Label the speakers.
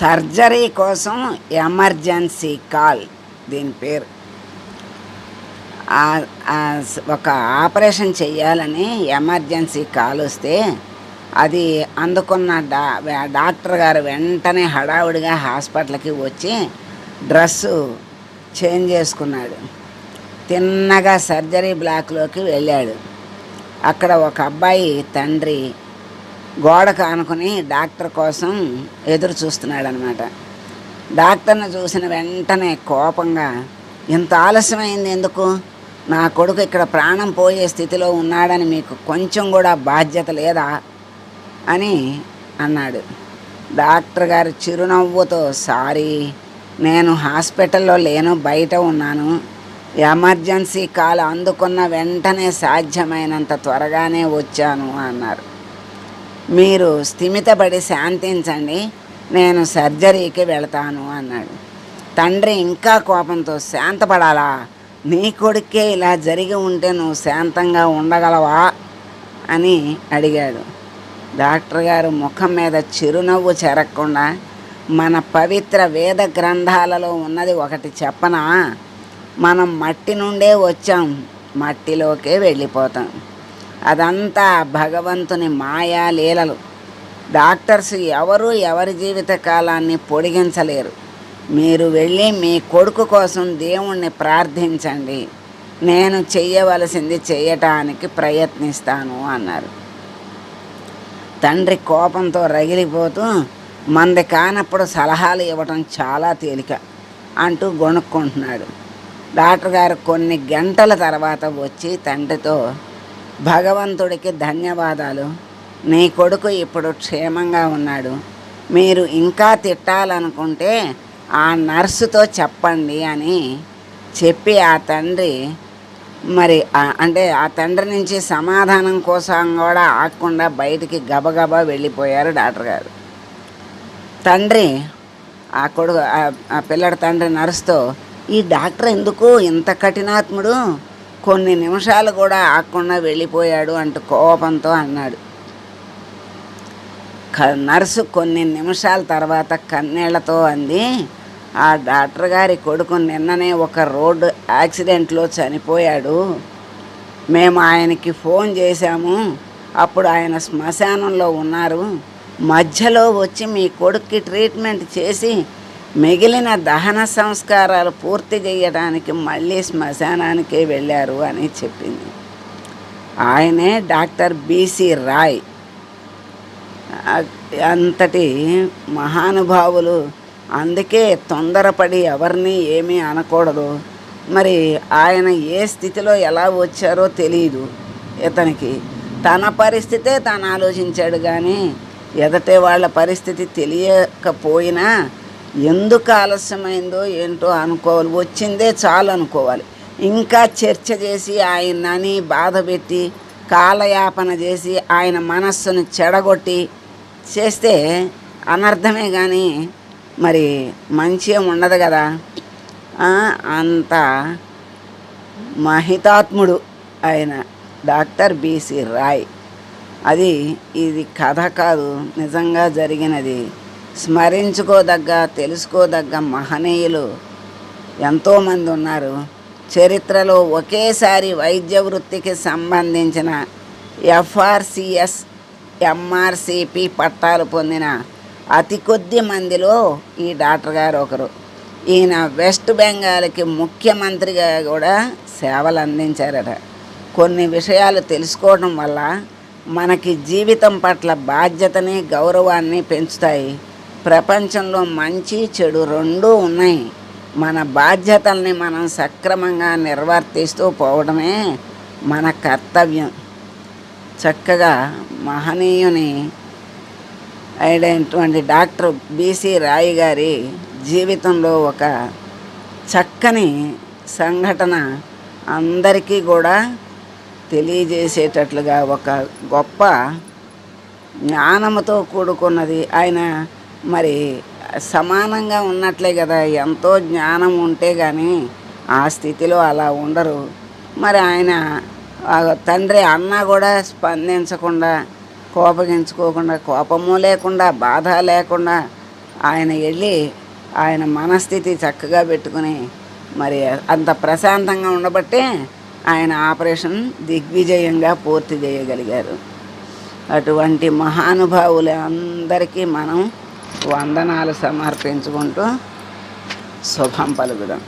Speaker 1: Surgery కోసం emergency call దీని పేరు. ఒక ఆపరేషన్ చేయాలని ఎమర్జెన్సీ కాల్ వస్తే అది అందుకున్న డా డాక్టర్ గారు వెంటనే హడావుడిగా హాస్పిటల్కి వచ్చి డ్రెస్సు చేంజ్ చేసుకున్నాడు. తిన్నగా సర్జరీ బ్లాక్లోకి వెళ్ళాడు. అక్కడ ఒక అబ్బాయి తండ్రి గోడకు ఆనుకుని డాక్టర్ కోసం ఎదురు చూస్తున్నాడు అనమాట డాక్టర్ని చూసిన వెంటనే కోపంగా ఇంత ఆలస్యమైంది ఎందుకు? నా కొడుకు ఇక్కడ ప్రాణం పోయే స్థితిలో ఉన్నాడని మీకు కొంచెం కూడా బాధ్యత లేదా? అని అన్నాడు. డాక్టర్ గారు చిరునవ్వుతో సారీ నేను హాస్పిటల్లో లేను బయట ఉన్నాను. ఎమర్జెన్సీ కాల్ అందుకున్న వెంటనే సాధ్యమైనంత త్వరగానే వచ్చాను అన్నారు. మీరు స్థిమితపడి శాంతించండి. నేను సర్జరీకి వెళతాను అన్నాడు. తండ్రి ఇంకా కోపంతో శాంతపడాలా? నీ కొడుకే ఇలా జరిగి ఉంటే నువ్వు శాంతంగా ఉండగలవా? అని అడిగాడు. డాక్టర్ గారు ముఖం మీద చిరునవ్వు చెరగకుండా మన పవిత్ర వేద గ్రంథాలలో ఉన్నది ఒకటి చెప్పనా? మనం మట్టి నుండే వచ్చాం. మట్టిలోకే వెళ్ళిపోతాం. అదంతా భగవంతుని మాయా లీలలు. డాక్టర్స్ ఎవరు ఎవరి జీవిత కాలాన్ని పొడిగించలేరు. మీరు వెళ్ళి మీ కొడుకు కోసం దేవుణ్ణి ప్రార్థించండి. నేను చెయ్యవలసింది చేయటానికి ప్రయత్నిస్తాను అన్నారు. తండ్రి కోపంతో రగిలిపోతూ మంది కానప్పుడు సలహాలు ఇవ్వటం చాలా తేలిక అంటూ గొణుక్కుంటున్నాడు. డాక్టర్ గారు కొన్ని గంటల తర్వాత వచ్చి తండ్రితో భగవంతుడికి ధన్యవాదాలు. నీ కొడుకు ఇప్పుడు క్షేమంగా ఉన్నాడు. మీరు ఇంకా తిట్టాలనుకుంటే ఆ నర్సుతో చెప్పండి అని చెప్పి ఆ తండ్రి మరి అంటే ఆ తండ్రి నుంచి సమాధానం కోసం కూడా ఆగకుండా బయటికి గబగబా వెళ్ళిపోయారు డాక్టర్ గారు. తండ్రి ఆ కొడుకు ఆ- ఆ పిల్లడి తండ్రి నర్సుతో ఈ డాక్టర్ ఎందుకు ఇంత కఠినాత్ముడు? కొన్ని నిమిషాలు కూడా ఆకుండా వెళ్ళిపోయాడు అంటూ కోపంతో అన్నాడు. నర్సు కొన్ని నిమిషాల తర్వాత కన్నీళ్ళతో అంది ఆ డాక్టర్ గారి కొడుకు నిన్ననే ఒక రోడ్డు యాక్సిడెంట్లో చనిపోయాడు. మేము ఆయనకి ఫోన్ చేశాము. అప్పుడు ఆయన శ్మశానంలో ఉన్నారు. మధ్యలో వచ్చి మీ కొడుక్కి ట్రీట్మెంట్ చేసి మిగిలిన దహన సంస్కారాలు పూర్తి చేయడానికి మళ్ళీ శ్మశానానికే వెళ్ళారు అని చెప్పింది. ఆయనే డాక్టర్ బీసీ రాయ్. అంతటి మహానుభావులు అందుకే తొందరపడి ఎవరిని ఏమీ అనకూడదు. మరి ఆయన ఏ స్థితిలో ఎలా వచ్చారో తెలియదు ఇతనికి. తన పరిస్థితే తాను ఆలోచించాడు కానీ ఎదటే వాళ్ళ పరిస్థితి తెలియకపోయినా ఎందుకు ఆలస్యమైందో ఏంటో అనుకోవాలి. వచ్చిందే చాలు అనుకోవాలి. ఇంకా చర్చ చేసి ఆయనని బాధ పెట్టి కాలయాపన చేసి ఆయన మనస్సును చెడగొట్టి చేస్తే అనర్థమే కానీ మరి మంచిగా ఉండదు కదా. అంత మహితాత్ముడు ఆయన డాక్టర్ బీసీ రాయ్. అది ఇది కథ కాదు. నిజంగా జరిగినది. స్మరించుకోదగ్గ తెలుసుకోదగ్గ మహనీయులు ఎంతోమంది ఉన్నారు. చరిత్రలో ఒకేసారి వైద్య వృత్తికి సంబంధించిన ఎఫ్ఆర్సిఎస్ ఎంఆర్సిపి పట్టాలు పొందిన అతి కొద్ది మందిలో ఈ డాక్టర్ గారు ఒకరు. ఈయన వెస్ట్ బెంగాల్కి ముఖ్యమంత్రిగా కూడా సేవలు అందించారట. కొన్ని విషయాలు తెలుసుకోవడం వల్ల మనకి జీవితం పట్ల బాధ్యతని గౌరవాన్ని పెంచుతాయి. ప్రపంచంలో మంచి చెడు రెండూ ఉన్నాయి. మన బాధ్యతల్ని మనం సక్రమంగా నిర్వర్తిస్తూ పోవడమే మన కర్తవ్యం. చక్కగా మహనీయుని అయినటువంటి డాక్టర్ బీసీ రాయి గారి జీవితంలో ఒక చక్కని సంఘటన అందరికీ కూడా తెలియజేసేటట్లుగా ఒక గొప్ప జ్ఞానముతో కూడుకున్నది ఆయన మరి సమానంగా ఉన్నట్లే కదా ఎంతో జ్ఞానం ఉంటే కానీ ఆ స్థితిలో అలా ఉండరు. మరి ఆయన తండ్రి అన్న కూడా స్పందించకుండా కోపగించుకోకుండా కోపము లేకుండా బాధ లేకుండా ఆయన వెళ్ళి ఆయన మనస్థితి చక్కగా పెట్టుకుని మరి అంత ప్రశాంతంగా ఉండబట్టే ఆయన ఆపరేషన్ దిగ్విజయంగా పూర్తి చేయగలిగారు. అటువంటి మహానుభావులు అందరికీ మనం వందనాలు సమర్పించుకుంటూ శుభం పలుకుదాం.